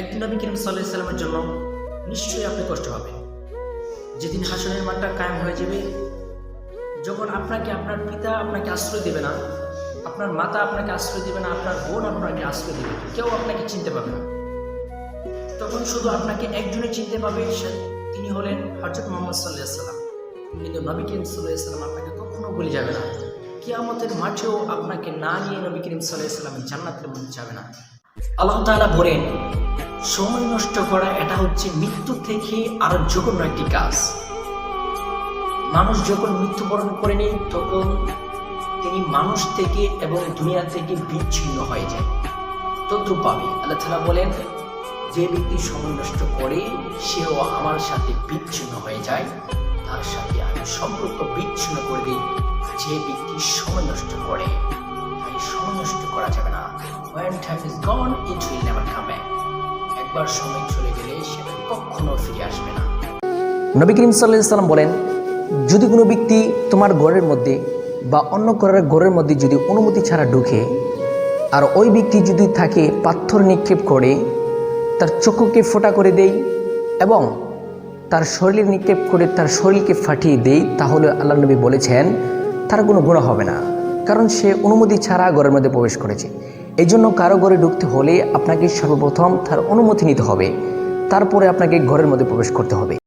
একদিন নবী করিম সাল্লাহ সাল্লামের জন্য নিশ্চয়ই আপনি কষ্ট পাবেন। যেদিন হাসনের মাঠটা কায়েম হয়ে যাবে, যখন আপনাকে আপনার পিতা আপনাকে আশ্রয় দেবে না, আপনার মাতা আপনাকে আশ্রয় দেবে না, আপনার বোন আপনাকে আশ্রয় দেবে, কেউ আপনাকে চিনতে পাবে না। তখন শুধু আপনাকে একজনে চিনতে পাবে তিনি হলেন হজরত মোহাম্মদ সাল্লাহ সাল্লাম। কিন্তু নবী করিম সাল্লাহ সাল্লাম আপনাকে কখনো ভুলে যাবে না। কিয়ামতের মাঠেও আপনাকে না নিয়ে নবী করিম সাল্লাহ সাল্লামের জান্নাতের মধ্যে যাবে না। আল্লাহ তাআলা বলেন সময় নষ্ট করা, এটা হচ্ছে মৃত্যু থেকে আরও জঘন্য একটি কাজ। মানুষ যখন মৃত্যুবরণ করে নেই তখন তিনি মানুষ থেকে এবং দুনিয়া থেকে বিচ্ছিন্ন হয়ে যায়। তদ্রুপভাবে আল্লাহ তাআলা বলেন, যে ব্যক্তি সময় নষ্ট করে, সেও আমার সাথে বিচ্ছিন্ন হয়ে যায়, তার সাথে আমি সম্পর্ক বিচ্ছিন্ন করে দিই। যে ব্যক্তি সময় নষ্ট করে তাই সময় নষ্ট করা যাবে না। When time is gone, it will একবার সময় চলে গেলে সেটা কখনো ফিরে আসবে না। নবী করিম সাল্লাহ সাল্লাম বলেন, যদি কোনো ব্যক্তি তোমার ঘরের মধ্যে বা অন্য ঘরের ঘরের মধ্যে যদি অনুমতি ছাড়া ঢুকে, আর ওই ব্যক্তি যদি থাকে পাথর নিক্ষেপ করে, তার চক্ষুকে ফোটা করে দেই এবং তার শরীরে নিক্ষেপ করে তার শরীরকে ফাটিয়ে দেই তাহলে আল্লাহ নবী বলেছেন, তার কোনো গুণা হবে না। কারণ সে অনুমতি ছাড়া ঘরের মধ্যে প্রবেশ করেছে। এই জন্য কারও ঘরে ঢুকতে হলে আপনাকে সর্বপ্রথম তার অনুমতি নিতে হবে। তারপরে আপনাকে ঘরের মধ্যে প্রবেশ করতে হবে।